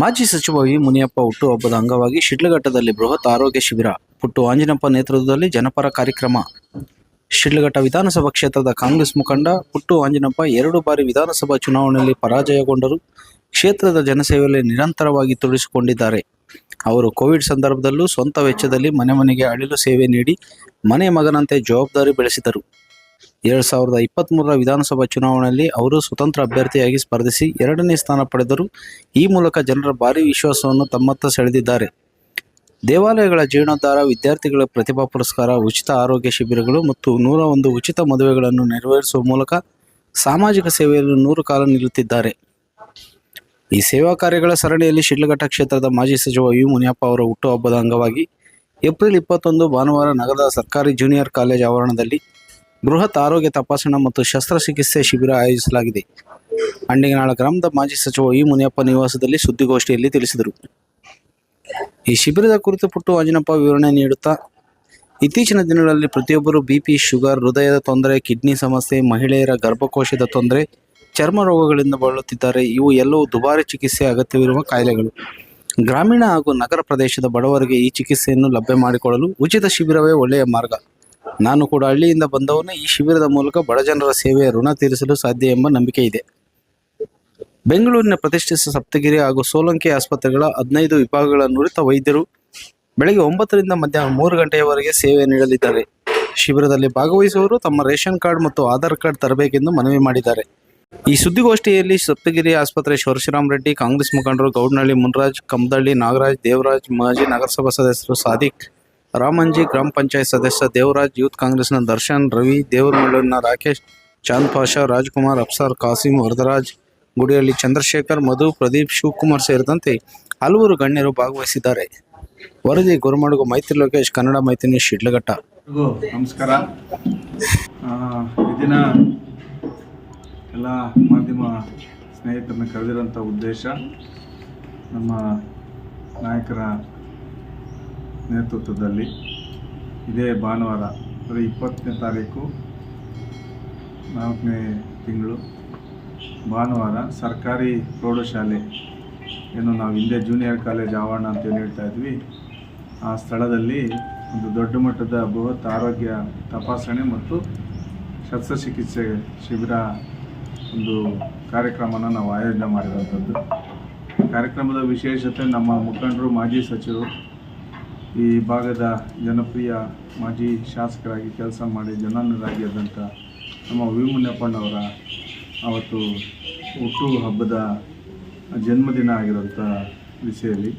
ಮಾಜಿ ಸಚಿವ ವಿ ಮುನಿಯಪ್ಪ ಹುಟ್ಟುಹಬ್ಬದ ಅಂಗವಾಗಿ ಶಿಡ್ಲಘಟ್ಟದಲ್ಲಿ ಬೃಹತ್ ಆರೋಗ್ಯ ಶಿಬಿರ. ಪುಟ್ಟು ಆಂಜನಪ್ಪ ನೇತೃತ್ವದಲ್ಲಿ ಜನಪರ ಕಾರ್ಯಕ್ರಮ. ಶಿಡ್ಲಘಟ್ಟ ವಿಧಾನಸಭಾ ಕ್ಷೇತ್ರದ ಕಾಂಗ್ರೆಸ್ ಮುಖಂಡ ಪುಟ್ಟು ಆಂಜನಪ್ಪ ಎರಡು ಬಾರಿ ವಿಧಾನಸಭಾ ಚುನಾವಣೆಯಲ್ಲಿ ಪರಾಜಯಗೊಂಡರು. ಕ್ಷೇತ್ರದ ಜನಸೇವೆಯಲ್ಲಿ ನಿರಂತರವಾಗಿ ತೊಡಗಿಸಿಕೊಂಡಿದ್ದಾರೆ. ಅವರು ಕೋವಿಡ್ ಸಂದರ್ಭದಲ್ಲೂ ಸ್ವಂತ ವೆಚ್ಚದಲ್ಲಿ ಮನೆ ಮನೆಗೆ ಅಳಿಲು ಸೇವೆ ನೀಡಿ ಮನೆ ಮಗನಂತೆ ಜವಾಬ್ದಾರಿ ಬೆಳೆಸಿದರು. ಎರಡ್ ಸಾವಿರದ ಇಪ್ಪತ್ತ್ಮೂರರ ವಿಧಾನಸಭಾ ಚುನಾವಣೆಯಲ್ಲಿ ಅವರು ಸ್ವತಂತ್ರ ಅಭ್ಯರ್ಥಿಯಾಗಿ ಸ್ಪರ್ಧಿಸಿ ಎರಡನೇ ಸ್ಥಾನ ಪಡೆದರು ಈ ಮೂಲಕ ಜನರ ಭಾರಿ ವಿಶ್ವಾಸವನ್ನು ತಮ್ಮತ್ತ ಸೆಳೆದಿದ್ದಾರೆ. ದೇವಾಲಯಗಳ ಜೀರ್ಣೋದ್ಧಾರ, ವಿದ್ಯಾರ್ಥಿಗಳ ಪ್ರತಿಭಾ ಪುರಸ್ಕಾರ, ಉಚಿತ ಆರೋಗ್ಯ ಶಿಬಿರಗಳು ಮತ್ತು ನೂರ ಒಂದು ಉಚಿತ ಮದುವೆಗಳನ್ನು ನೆರವೇರಿಸುವ ಮೂಲಕ ಸಾಮಾಜಿಕ ಸೇವೆಯಲ್ಲಿ ನೂರು ಕಾಲ ನಿಲ್ಲುತ್ತಿದ್ದಾರೆ. ಈ ಸೇವಾ ಕಾರ್ಯಗಳ ಸರಣಿಯಲ್ಲಿ ಶಿಡ್ಲಘಟ್ಟ ಕ್ಷೇತ್ರದ ಮಾಜಿ ಸಚಿವ ಯು. ಮುನಿಯಪ್ಪ ಅವರ ಹುಟ್ಟುಹಬ್ಬದ ಅಂಗವಾಗಿ ಏಪ್ರಿಲ್ ಇಪ್ಪತ್ತೊಂದು ಭಾನುವಾರ ನಗರದ ಸರ್ಕಾರಿ ಜೂನಿಯರ್ ಕಾಲೇಜ್ ಆವರಣದಲ್ಲಿ ಬೃಹತ್ ಆರೋಗ್ಯ ತಪಾಸಣಾ ಮತ್ತು ಶಸ್ತ್ರಚಿಕಿತ್ಸೆ ಶಿಬಿರ ಆಯೋಜಿಸಲಾಗಿದೆ. ಅಂಡಿಗನಾಳ ಗ್ರಾಮದ ಮಾಜಿ ಸಚಿವ ಇ ಮುನಿಯಪ್ಪ ನಿವಾಸದಲ್ಲಿ ಸುದ್ದಿಗೋಷ್ಠಿಯಲ್ಲಿ ತಿಳಿಸಿದರು. ಈ ಶಿಬಿರದ ಕುರಿತು ಪುಟ್ಟು ಅಂಜನಪ್ಪ ವಿವರಣೆ ನೀಡುತ್ತಾ, ಇತ್ತೀಚಿನ ದಿನಗಳಲ್ಲಿ ಪ್ರತಿಯೊಬ್ಬರು ಬಿಪಿ, ಶುಗರ್, ಹೃದಯದ ತೊಂದರೆ, ಕಿಡ್ನಿ ಸಮಸ್ಯೆ, ಮಹಿಳೆಯರ ಗರ್ಭಕೋಶದ ತೊಂದರೆ, ಚರ್ಮ ರೋಗಗಳಿಂದ ಬಳಲುತ್ತಿದ್ದಾರೆ. ಇವು ಎಲ್ಲವೂ ದುಬಾರಿ ಚಿಕಿತ್ಸೆ ಅಗತ್ಯವಿರುವ ಕಾಯಿಲೆಗಳು. ಗ್ರಾಮೀಣ ಹಾಗೂ ನಗರ ಪ್ರದೇಶದ ಬಡವರಿಗೆ ಈ ಚಿಕಿತ್ಸೆಯನ್ನು ಲಭ್ಯ ಮಾಡಿಕೊಳ್ಳಲು ಉಚಿತ ಶಿಬಿರವೇ ಒಳ್ಳೆಯ ಮಾರ್ಗ. ನಾನು ಕೂಡ ಹಳ್ಳಿಯಿಂದ ಬಂದವನು ಈ ಶಿಬಿರದ ಮೂಲಕ ಬಡಜನರ ಸೇವೆಯ ಋಣ ತೀರಿಸಲು ಸಾಧ್ಯ ಎಂಬ ನಂಬಿಕೆ ಇದೆ. ಬೆಂಗಳೂರಿನ ಪ್ರತಿಷ್ಠಿತ ಸಪ್ತಗಿರಿ ಹಾಗೂ ಸೋಲಂಕಿ ಆಸ್ಪತ್ರೆಗಳ ಹದಿನೈದು ವಿಭಾಗಗಳ ನುರಿತ ವೈದ್ಯರು ಬೆಳಗ್ಗೆ ಒಂಬತ್ತರಿಂದ ಮಧ್ಯಾಹ್ನ ಮೂರು ಗಂಟೆಯವರೆಗೆ ಸೇವೆ ನೀಡಲಿದ್ದಾರೆ. ಶಿಬಿರದಲ್ಲಿ ಭಾಗವಹಿಸುವವರು ತಮ್ಮ ರೇಷನ್ ಕಾರ್ಡ್ ಮತ್ತು ಆಧಾರ್ ಕಾರ್ಡ್ ತರಬೇಕೆಂದು ಮನವಿ ಮಾಡಿದ್ದಾರೆ. ಈ ಸುದ್ದಿಗೋಷ್ಠಿಯಲ್ಲಿ ಸಪ್ತಗಿರಿ ಆಸ್ಪತ್ರೆ ಶಿವಶಿರಾಮ್ ರೆಡ್ಡಿ, ಕಾಂಗ್ರೆಸ್ ಮುಖಂಡರು ಗೌಡನಹಳ್ಳಿ ಮುನ್ರಾಜ್ ಕಮದಳ್ಳಿ ನಾಗರಾಜ್, ದೇವರಾಜ್ ಮಾಜಿ ನಗರಸಭಾ ಸದಸ್ಯರು ಸಾದಿಕ್ ರಾಮಂಜಿ ಗ್ರಾಮ ಪಂಚಾಯತ್ ಸದಸ್ಯ ದೇವರಾಜ್, ಯೂತ್ ಕಾಂಗ್ರೆಸ್ನ ದರ್ಶನ್, ರವಿ, ದೇವರಮಳ್ಳೂರಿನ ರಾಕೇಶ್, ಚಾಂದ್ ಪಾಷಾ, ರಾಜ್ಕುಮಾರ್ ಅಫ್ಸಾರ್ ಕಾಸಿಂ, ವರದರಾಜ್ ಗುಡಿಯಲ್ಲಿ ಚಂದ್ರಶೇಖರ್, ಮಧು, ಪ್ರದೀಪ್, ಶಿವಕುಮಾರ್ ಸೇರಿದಂತೆ ಹಲವರು ಗಣ್ಯರು ಭಾಗವಹಿಸಿದ್ದಾರೆ. ವರದಿ ಗುರುಮಡುಗು, ಮೈತ್ರಿ ಲೋಕೇಶ್, ಕನ್ನಡ ಮೈತ್ರಿ ಶಿಡ್ಲಘಟ್ಟ. ನಮಸ್ಕಾರ. ದಿನ ಎಲ್ಲ ಮಾಧ್ಯಮ ಸ್ನೇಹಿತರನ್ನ ಕರೆದಿರೋಂಥ ಉದ್ದೇಶ ನಮ್ಮ ನಾಯಕರ ನೇತೃತ್ವದಲ್ಲಿ ಇದೇ ಭಾನುವಾರ, ಅಂದರೆ ಇಪ್ಪತ್ತನೇ ತಾರೀಕು ನಾಲ್ಕನೇ ತಿಂಗಳು ಭಾನುವಾರ ಸರ್ಕಾರಿ ಪ್ರೌಢಶಾಲೆ ಏನು ನಾವು ಹಿಂದೆ ಜೂನಿಯರ್ ಕಾಲೇಜ್ ಆವರಣ ಅಂತ ಏನು ಹೇಳ್ತಾ ಇದ್ವಿ. ಆ ಸ್ಥಳದಲ್ಲಿ ಒಂದು ದೊಡ್ಡ ಮಟ್ಟದ ಬೃಹತ್ ಆರೋಗ್ಯ ತಪಾಸಣೆ ಮತ್ತು ಶಸ್ತ್ರಚಿಕಿತ್ಸೆ ಶಿಬಿರ ಒಂದು ಕಾರ್ಯಕ್ರಮನ ನಾವು ಆಯೋಜನೆ ಮಾಡಿರುವಂಥದ್ದು. ಕಾರ್ಯಕ್ರಮದ ವಿಶೇಷತೆ ನಮ್ಮ ಮುಖಂಡರು, ಮಾಜಿ ಸಚಿವರು ಈ ಭಾಗದ ಜನಪ್ರಿಯ ಮಾಜಿ ಶಾಸಕರಾಗಿ ಕೆಲಸ ಮಾಡಿ ಜನನರಾಗಿ ಆದಂಥ ನಮ್ಮ ವಿ ಮುನಿಯಪ್ಪಣ್ಣವರ ಅವತ್ತು ಹುಟ್ಟು ಹಬ್ಬದ ಜನ್ಮದಿನ ಆಗಿರೋಂಥ ದಿಸೆಯಲ್ಲಿ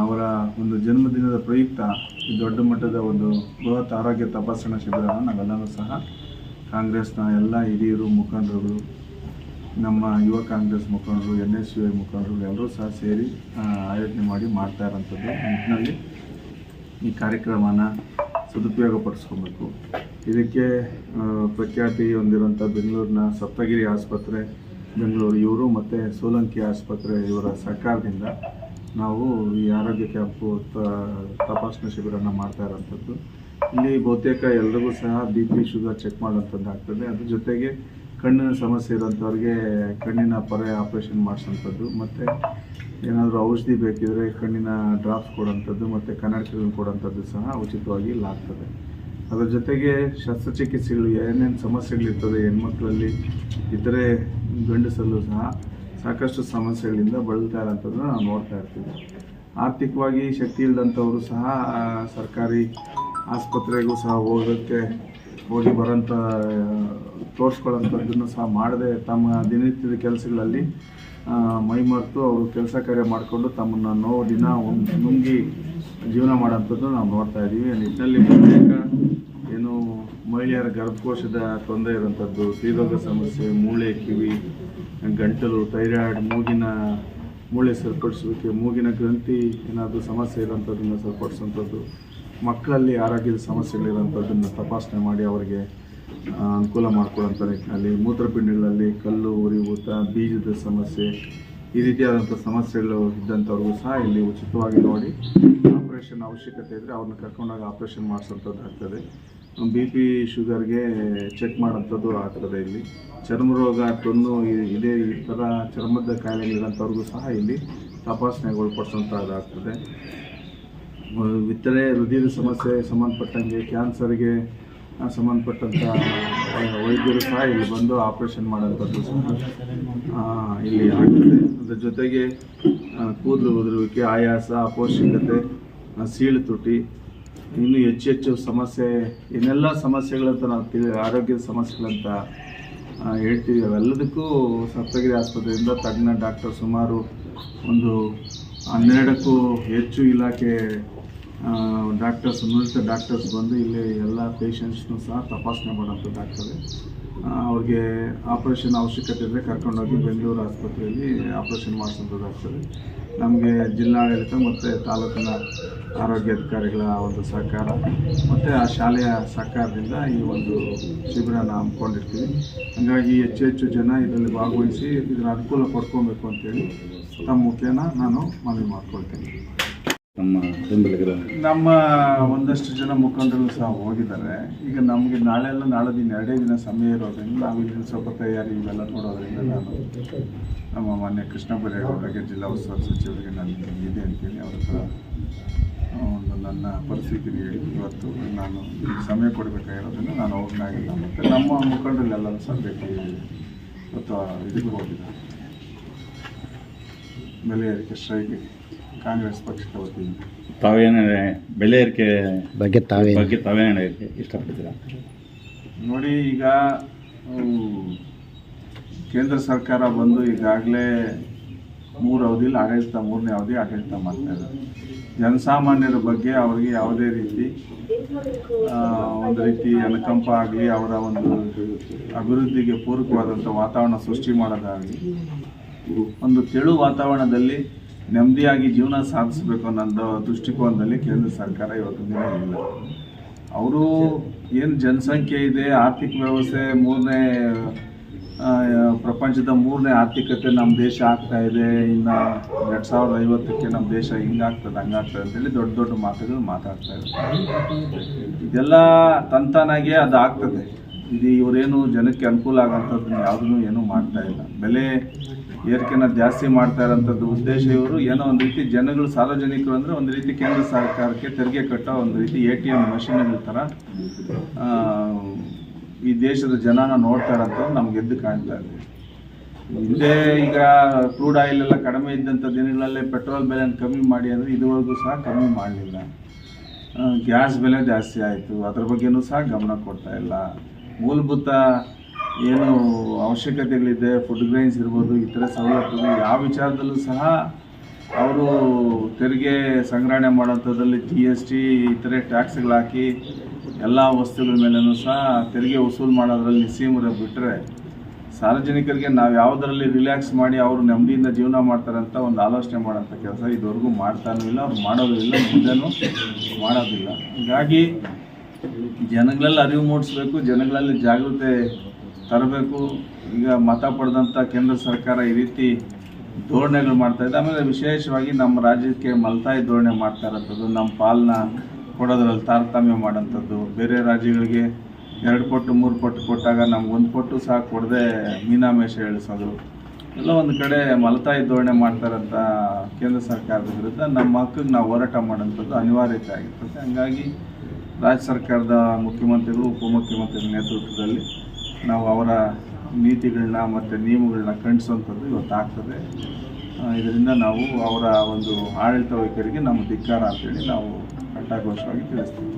ಅವರ ಒಂದು ಜನ್ಮದಿನದ ಪ್ರಯುಕ್ತ ಈ ದೊಡ್ಡ ಮಟ್ಟದ ಒಂದು ಬೃಹತ್ ಆರೋಗ್ಯ ತಪಾಸಣಾ ಶಿಬಿರವನ್ನು ನಾವೆಲ್ಲರೂ ಸಹ ಕಾಂಗ್ರೆಸ್ನ ಎಲ್ಲ ಹಿರಿಯರು, ಮುಖಂಡರುಗಳು ನಮ್ಮ ಯುವ ಕಾಂಗ್ರೆಸ್ ಮುಖಂಡರು ಎನ್ ಎಸ್ ಯು ಐ ಮುಖಂಡರು ಎಲ್ಲರೂ ಸಹ ಸೇರಿ ಆಯೋಜನೆ ಮಾಡಿ ಮಾಡ್ತಾ ಇರೋಂಥದ್ದು ನಿಟ್ಟಿನಲ್ಲಿ. ಈ ಕಾರ್ಯಕ್ರಮನ ಸದುಪಯೋಗಪಡಿಸ್ಕೊಬೇಕು. ಇದಕ್ಕೆ ಆ, ಪ್ರಖ್ಯಾತಿ ಹೊಂದಿರುವಂಥ ಬೆಂಗಳೂರಿನ ಸಪ್ತಗಿರಿ ಆಸ್ಪತ್ರೆ ಬೆಂಗಳೂರು ಇವರು ಮತ್ತು ಸೋಲಂಕಿ ಆಸ್ಪತ್ರೆ ಇವರ ಸರ್ಕಾರದಿಂದ ನಾವು ಈ ಆರೋಗ್ಯ ಕ್ಯಾಂಪು ತಪಾಸಣಾ ಶಿಬಿರನ ಮಾಡ್ತಾ ಇರೋಂಥದ್ದು ಇಲ್ಲಿ ಬಹುತೇಕ ಎಲ್ರಿಗೂ ಸಹ ಬಿ ಪಿ ಶುಗರ್ ಚೆಕ್ ಮಾಡೋಂಥದ್ದು ಆಗ್ತದೆ ಅದ್ರ ಜೊತೆಗೆ ಕಣ್ಣಿನ ಸಮಸ್ಯೆ ಇರೋಂಥವ್ರಿಗೆ ಕಣ್ಣಿನ ಪೊರೆ ಆಪ್ರೇಷನ್ ಮಾಡಿಸೋಂಥದ್ದು, ಮತ್ತು ಏನಾದರೂ ಔಷಧಿ ಬೇಕಿದ್ರೆ ಕಣ್ಣಿನ ಡ್ರಾಪ್ಸ್ ಕೊಡೋಂಥದ್ದು, ಮತ್ತು ಕನ್ನಡಕಗಳನ್ನು ಕೊಡೋಂಥದ್ದು ಸಹ ಉಚಿತವಾಗಿ ಲಾಗ್ತದೆ ಅದರ ಜೊತೆಗೆ ಶಸ್ತ್ರಚಿಕಿತ್ಸೆಗಳು ಏನೇನು ಸಮಸ್ಯೆಗಳಿರ್ತದೆ, ಹೆಣ್ಮಕ್ಳಲ್ಲಿ ಇತರೆ ಗಂಡಸಲ್ಲೂ ಸಹ ಸಾಕಷ್ಟು ಸಮಸ್ಯೆಗಳಿಂದ ಬಳಲ್ತಾ ಇರೋಂಥದ್ದನ್ನು ನಾವು ನೋಡ್ತಾ ಇರ್ತೀವಿ. ಆರ್ಥಿಕವಾಗಿ ಶಕ್ತಿ ಇಲ್ಲದಂಥವರು ಸಹ ಸರ್ಕಾರಿ ಆಸ್ಪತ್ರೆಗೂ ಸಹ ಹೋಗೋಕ್ಕೆ ಹೋಗಿ ಬರೋಂಥ ತೋರಿಸ್ಕೊಳ್ಳೋಂಥದ್ದನ್ನು ಸಹ ಮಾಡದೆ ತಮ್ಮ ದಿನನಿತ್ಯದ ಕೆಲಸಗಳಲ್ಲಿ ಮೈ ಮರೆತು ಅವರು ಕೆಲಸ ಕಾರ್ಯ ಮಾಡಿಕೊಂಡು ತಮ್ಮನ್ನು ನೋವು, ದಿನ ನುಂಗಿ ಜೀವನ ಮಾಡೋಂಥದ್ದು ನಾವು ನೋಡ್ತಾ ಇದ್ದೀವಿ. ನಿಟ್ಟಿನಲ್ಲಿ ಬಹುತೇಕ ಏನು ಮಹಿಳೆಯರ ಗರ್ಭಕೋಶದ ತೊಂದರೆ ಇರುವಂಥದ್ದು ಸ್ತ್ರೀರೋಗ ಸಮಸ್ಯೆ, ಮೂಳೆ, ಕಿವಿ, ಗಂಟಲು, ಥೈರಾಯ್ಡ್, ಮೂಗಿನ ಮೂಳೆ ಸರಿಪಡಿಸುವಿಕೆ, ಮೂಗಿನ ಗ್ರಂಥಿ ಏನಾದರೂ ಸಮಸ್ಯೆ ಇರೋಂಥದ್ದನ್ನು ಸರಿಪಡಿಸುವಂಥದ್ದು ಮಕ್ಕಳಲ್ಲಿ ಆರೋಗ್ಯದ ಸಮಸ್ಯೆಗಳಿರೋಂಥದ್ದನ್ನು ತಪಾಸಣೆ ಮಾಡಿ ಅವರಿಗೆ ಅನುಕೂಲ ಮಾಡಿಕೊಡೋಂಥ ನಿಟ್ಟಿನಲ್ಲಿ ಮೂತ್ರಪಿಂಡಗಳಲ್ಲಿ ಕಲ್ಲು, ಉರಿ, ಊತ, ಬೀಜದ ಸಮಸ್ಯೆ, ಈ ರೀತಿಯಾದಂಥ ಸಮಸ್ಯೆಗಳು ಇದ್ದಂಥವ್ರಿಗೂ ಸಹ ಇಲ್ಲಿ ಉಚಿತವಾಗಿ ನೋಡಿ ಆಪರೇಷನ್ ಅವಶ್ಯಕತೆ ಇದ್ದರೆ ಅವ್ರನ್ನ ಕರ್ಕೊಂಡಾಗ ಆಪರೇಷನ್ ಮಾಡಿಸೋಂಥದ್ದು ಆಗ್ತದೆ. ಬಿ ಪಿ ಶುಗರ್ಗೆ ಚೆಕ್ ಮಾಡೋಂಥದ್ದು ಆಗ್ತದೆ ಇಲ್ಲಿ. ಚರ್ಮ ರೋಗ ತೊನ್ನು ಇದೇ ಈ ಥರ ಚರ್ಮದ ಕಾಯಿಲೆಗಳಿರೋಂಥವ್ರಿಗೂ ಸಹ ಇಲ್ಲಿ ತಪಾಸಣೆಗೊಳಪಡಿಸೋಂಥದ್ದಾಗ್ತದೆ ಇತರೆ ಹೃದಯದ ಸಮಸ್ಯೆ, ಸಂಬಂಧಪಟ್ಟಂಗೆ ಕ್ಯಾನ್ಸರ್ಗೆ ಸಂಬಂಧಪಟ್ಟಂತಹ ವೈದ್ಯರು ಸಹ ಇಲ್ಲಿ ಬಂದು ಆಪರೇಷನ್ ಮಾಡೋಂಥದ್ದು ಸಹ ಇಲ್ಲಿ ಆಗ್ತದೆ. ಅದ್ರ ಜೊತೆಗೆ ಕೂದಲು ಉದುರುವಿಕೆ, ಆಯಾಸ, ಅಪೌಷ್ಟಿಕತೆ ಸೀಳು ತುಟಿ, ಇನ್ನೂ ಹೆಚ್ಚು ಹೆಚ್ಚು ಸಮಸ್ಯೆ, ಇನ್ನೆಲ್ಲ ಸಮಸ್ಯೆಗಳಂತ ನಾವು ತಿಳಿ, ಆರೋಗ್ಯದ ಸಮಸ್ಯೆಗಳಂತ ಹೇಳ್ತೀವಿ. ಅವೆಲ್ಲದಕ್ಕೂ ಸಪ್ತಗಿರಿ ಆಸ್ಪತ್ರೆಯಿಂದ ತಜ್ಞ ಡಾಕ್ಟರ್ ಸುಮಾರು ಒಂದು ಹನ್ನೆರಡಕ್ಕೂ ಹೆಚ್ಚು ಇಲಾಖೆ ಡಾಕ್ಟರ್ಸ್ ನುರಿತ ಡಾಕ್ಟರ್ಸ್ ಬಂದು ಇಲ್ಲಿ ಎಲ್ಲ ಪೇಷಂಟ್ಸ್ನು ಸಹ ತಪಾಸಣೆ ಮಾಡೋಂಥ ಡಾಕ್ಟರ್. ಅವ್ರಿಗೆ ಆಪ್ರೇಷನ್ ಅವಶ್ಯಕತೆ ಇದ್ದರೆ ಕರ್ಕೊಂಡೋಗಿ ಬೆಂಗಳೂರು ಆಸ್ಪತ್ರೆಯಲ್ಲಿ ಆಪ್ರೇಷನ್ ಡಾಕ್ಟರ್. ನಮಗೆ ಜಿಲ್ಲಾಡಳಿತ ಮತ್ತು ತಾಲೂಕಿನ ಆರೋಗ್ಯಾಧಿಕಾರಿಗಳ ಒಂದು ಸಹಕಾರ, ಮತ್ತು ಆ ಶಾಲೆಯ ಸಹಕಾರದಿಂದ ಈ ಒಂದು ಶಿಬಿರನ ಹಮ್ಮಿಕೊಂಡಿರ್ತೀವಿ. ಹಾಗಾಗಿ ಹೆಚ್ಚು ಹೆಚ್ಚು ಜನ ಇದರಲ್ಲಿ ಭಾಗವಹಿಸಿ ಇದರ ಅನುಕೂಲ ಪಡ್ಕೊಬೇಕು ಅಂತೇಳಿ ತಮ್ಮ ಮುಖೇನ ನಾನು ಮನವಿ ಮಾಡ್ಕೊಳ್ತೀನಿ. ನಮ್ಮ ಬೆಂಬಲಿಗರ ನಮ್ಮ ಒಂದಷ್ಟು ಜನ ಮುಖಂಡರು ಸಹ ಹೋಗಿದ್ದಾರೆ. ಈಗ ನಮಗೆ ನಾಳೆ ಎಲ್ಲ ನಾಳೆ ದಿನ, ಎರಡೇ ದಿನ ಸಮಯ ಇರೋದ್ರಿಂದ ನಾವು ಇಲ್ಲಿ ಸ್ವಲ್ಪ ತಯಾರಿ ಇವೆಲ್ಲ ನೋಡೋದ್ರಿಂದ ನಾನು ನಮ್ಮ ಮಾನ್ಯ ಕೃಷ್ಣ ಬೈರೇಗೌಡರಿಗೆ ಜಿಲ್ಲಾ ಉಸ್ತುವಾರಿ ಸಚಿವರಿಗೆ ನಾನು ಇದೆ ಅಂತೇಳಿ ಅವ್ರ ಹತ್ರ ಒಂದು ನನ್ನ ಪರಿಸ್ಥಿತಿಗೆ ಇವತ್ತು ನಾನು ಸಮಯ ಕೊಡಬೇಕಾಗಿರೋದ್ರಿಂದ ನಾನು ಹೋಗಲಾಗಿಲ್ಲ ಮತ್ತು ನಮ್ಮ ಮುಖಂಡರಲ್ಲೆಲ್ಲ ಸಹ ಭೇಟಿ ಇವತ್ತು ಇದಕ್ಕೆ ಹೋಗಿದ್ದಾರೆ. ಬೆಲೆ ಅದಕ್ಕೆ ಸ್ಟ್ರೈಕ್ಗೆ ಕಾಂಗ್ರೆಸ್ ಪಕ್ಷದ ವತಿಯಿಂದ? ತಾವೇನು ಬೆಲೆ ಏರಿಕೆ ಬಗ್ಗೆ ತಾವೇ ಬಗ್ಗೆ ತಾವೇನೇ ಇಷ್ಟಪಡ್ತೀರಾ? ನೋಡಿ ಈಗ ಕೇಂದ್ರ ಸರ್ಕಾರ ಬಂದು ಈಗಾಗಲೇ ಮೂರು ಅವಧಿಲಿ ಆಡಳಿತ ಮೂರನೇ ಅವಧಿ ಆಡಳಿತ ಮಾಡ್ತಾ ಇದ್ದಾರೆ ಜನಸಾಮಾನ್ಯರ ಬಗ್ಗೆ ಅವರಿಗೆ ಯಾವುದೇ ರೀತಿ ಆ, ಒಂದು ರೀತಿ ಅನುಕಂಪ ಆಗಲಿ ಅವರ ಒಂದು ಅಭಿವೃದ್ಧಿಗೆ ಪೂರಕವಾದಂಥ ವಾತಾವರಣ ಸೃಷ್ಟಿ ಮಾಡೋದಾಗಲಿ ಒಂದು ತೆಳು ವಾತಾವರಣದಲ್ಲಿ ನೆಮ್ಮದಿಯಾಗಿ ಜೀವನ ಸಾಧಿಸಬೇಕು ಅನ್ನೋ ದೃಷ್ಟಿಕೋನದಲ್ಲಿ ಕೇಂದ್ರ ಸರ್ಕಾರ ಇವತ್ತಿನ ದಿನ ಇಲ್ಲ ಅವರು ಏನು ಜನಸಂಖ್ಯೆ ಇದೆ, ಆರ್ಥಿಕ ವ್ಯವಸ್ಥೆ ಮೂರನೇ ಪ್ರಪಂಚದ ಮೂರನೇ ಆರ್ಥಿಕತೆ ನಮ್ಮ ದೇಶ ಆಗ್ತಾ ಇದೆ, ಇನ್ನು ಎರಡು ಸಾವಿರದ ಐವತ್ತಕ್ಕೆ ನಮ್ಮ ದೇಶ ಹಿಂಗಾಗ್ತದೆ ಹಂಗಾಗ್ತದೆ ಅಂತೇಳಿ ದೊಡ್ಡ ದೊಡ್ಡ ಮಾತುಗಳು ಮಾತಾಡ್ತಾ ಇದ್ದಾರೆ. ಇದೆಲ್ಲ ತಂತಾನಾಗೆ ಅದು ಆಗ್ತದೆ. ಇದು ಇವರೇನು ಜನಕ್ಕೆ ಅನುಕೂಲ ಆಗೋಂಥದ್ದನ್ನು ಯಾವುದನ್ನು ಏನೂ ಮಾಡ್ತಾ ಇಲ್ಲ. ಬೆಲೆ ಏರಿಕೆನ ಜಾಸ್ತಿ ಮಾಡ್ತಾ ಇರೋಂಥದ್ದು ಉದ್ದೇಶ ಇವರು. ಏನೋ ಒಂದು ರೀತಿ ಜನಗಳು ಸಾರ್ವಜನಿಕರು ಅಂದರೆ ಒಂದು ರೀತಿ ಕೇಂದ್ರ ಸರ್ಕಾರಕ್ಕೆ ತೆರಿಗೆ ಕಟ್ಟೋ ಒಂದು ರೀತಿ ಎ ಟಿ ಎಂ ಮಷಿನ್ಗಳ ಥರ ಈ ದೇಶದ ಜನನ ನೋಡ್ತಾ ಇರೋಂಥದ್ದು ನಮ್ಗೆ ಎದ್ದು ಕಾಣ್ತಾ ಇದೆ. ಹಿಂದೆ ಈಗ ಕ್ರೂಡ್ ಆಯಿಲ್ ಎಲ್ಲ ಕಡಿಮೆ ಇದ್ದಂಥ ದಿನಗಳಲ್ಲೇ ಪೆಟ್ರೋಲ್ ಬೆಲೆನ ಕಮ್ಮಿ ಮಾಡಿ ಅಂದರೆ ಇದುವರೆಗೂ ಸಹ ಕಮ್ಮಿ ಮಾಡಲಿಲ್ಲ. ಗ್ಯಾಸ್ ಬೆಲೆ ಜಾಸ್ತಿ ಆಯಿತು. ಅದ್ರ ಬಗ್ಗೆನೂ ಸಹ ಗಮನ ಕೊಡ್ತಾ ಇಲ್ಲ. ಮೂಲಭೂತ ಏನು ಅವಶ್ಯಕತೆಗಳಿದೆ ಫುಡ್ ಗ್ರೈನ್ಸ್ ಇರ್ಬೋದು ಇತರೆ ಸವಲತ್ತುಗಳು ಯಾವ ವಿಚಾರದಲ್ಲೂ ಸಹ ಅವರು ತೆರಿಗೆ ಸಂಗ್ರಹಣೆ ಮಾಡೋಂಥದ್ದಲ್ಲಿ ಜಿ ಎಸ್ ಟಿ ಇತರೆ ಹಾಕಿ ಎಲ್ಲ ವಸ್ತುಗಳ ಮೇಲೂ ಸಹ ತೆರಿಗೆ ವಸೂಲು ಮಾಡೋದ್ರಲ್ಲಿ ನಿಸೀಮರ ಬಿಟ್ಟರೆ ಸಾರ್ವಜನಿಕರಿಗೆ ನಾವು ಯಾವುದರಲ್ಲಿ ರಿಲ್ಯಾಕ್ಸ್ ಮಾಡಿ ಅವರು ನೆಮ್ಮದಿಯಿಂದ ಜೀವನ ಮಾಡ್ತಾರೆ ಅಂತ ಒಂದು ಆಲೋಚನೆ ಮಾಡೋಂಥ ಕೆಲಸ ಇದುವರೆಗೂ ಮಾಡ್ತಾನೂ ಇಲ್ಲ, ಅವ್ರು ಮಾಡೋದು ಇಲ್ಲ, ಮುಂದೆನೂ ಮಾಡೋದಿಲ್ಲ. ಹೀಗಾಗಿ ಜನಗಳಲ್ಲಿ ಅರಿವು ಮೂಡಿಸ್ಬೇಕು, ಜನಗಳಲ್ಲಿ ಜಾಗೃತೆ ತರಬೇಕು. ಈಗ ಮತ ಪಡೆದಂಥ ಕೇಂದ್ರ ಸರ್ಕಾರ ಈ ರೀತಿ ಧೋರಣೆಗಳು ಮಾಡ್ತಾ ಇದೆ. ಆಮೇಲೆ ವಿಶೇಷವಾಗಿ ನಮ್ಮ ರಾಜ್ಯಕ್ಕೆ ಮಲ್ತಾಯಿ ಧೋರಣೆ ಮಾಡ್ತಾ ಇರೋಂಥದ್ದು, ನಮ್ಮ ಪಾಲನ್ನ ಕೊಡೋದ್ರಲ್ಲಿ ತಾರತಮ್ಯ ಮಾಡೋಂಥದ್ದು ಬೇರೆ ರಾಜ್ಯಗಳಿಗೆ ಎರಡು ಪಟ್ಟು, ಮೂರು ಪಟ್ಟು ಕೊಟ್ಟಾಗ ನಮ್ಗೆ ಒಂದು ಪಟ್ಟು ಸಹ ಕೊಡದೆ ಮೀನಾಮೇಷ ಇಳಿಸೋದು ಎಲ್ಲ ಒಂದು ಕಡೆ ಮಲತಾಯಿ ಧೋರಣೆ ಮಾಡ್ತಾರಂಥ ಕೇಂದ್ರ ಸರ್ಕಾರದ ವಿರುದ್ಧ ನಮ್ಮ ಹಕ್ಕಿಗೆ ನಾವು ಹೋರಾಟ ಮಾಡೋಂಥದ್ದು ಅನಿವಾರ್ಯತೆ ಆಗಿರ್ತದೆ. ಹಂಗಾಗಿ ರಾಜ್ಯ ಸರ್ಕಾರದ ಮುಖ್ಯಮಂತ್ರಿಗಳು, ಉಪಮುಖ್ಯಮಂತ್ರಿಗಳ ನೇತೃತ್ವದಲ್ಲಿ ನಾವು ಅವರ ನೀತಿಗಳನ್ನ ಮತ್ತು ನಿಯಮಗಳನ್ನ ಖಂಡಿಸುವಂಥದ್ದು ಇವತ್ತು ಆಗ್ತದೆ. ಇದರಿಂದ ನಾವು ಅವರ ಒಂದು ಆಡಳಿತ ವೈಖರಿಗೆ ನಮ್ಮ ಧಿಕ್ಕಾರ ಅಂತೇಳಿ ನಾವು ಕಟ್ಟಾಘೋಷವಾಗಿ ತಿಳಿಸ್ತೀವಿ.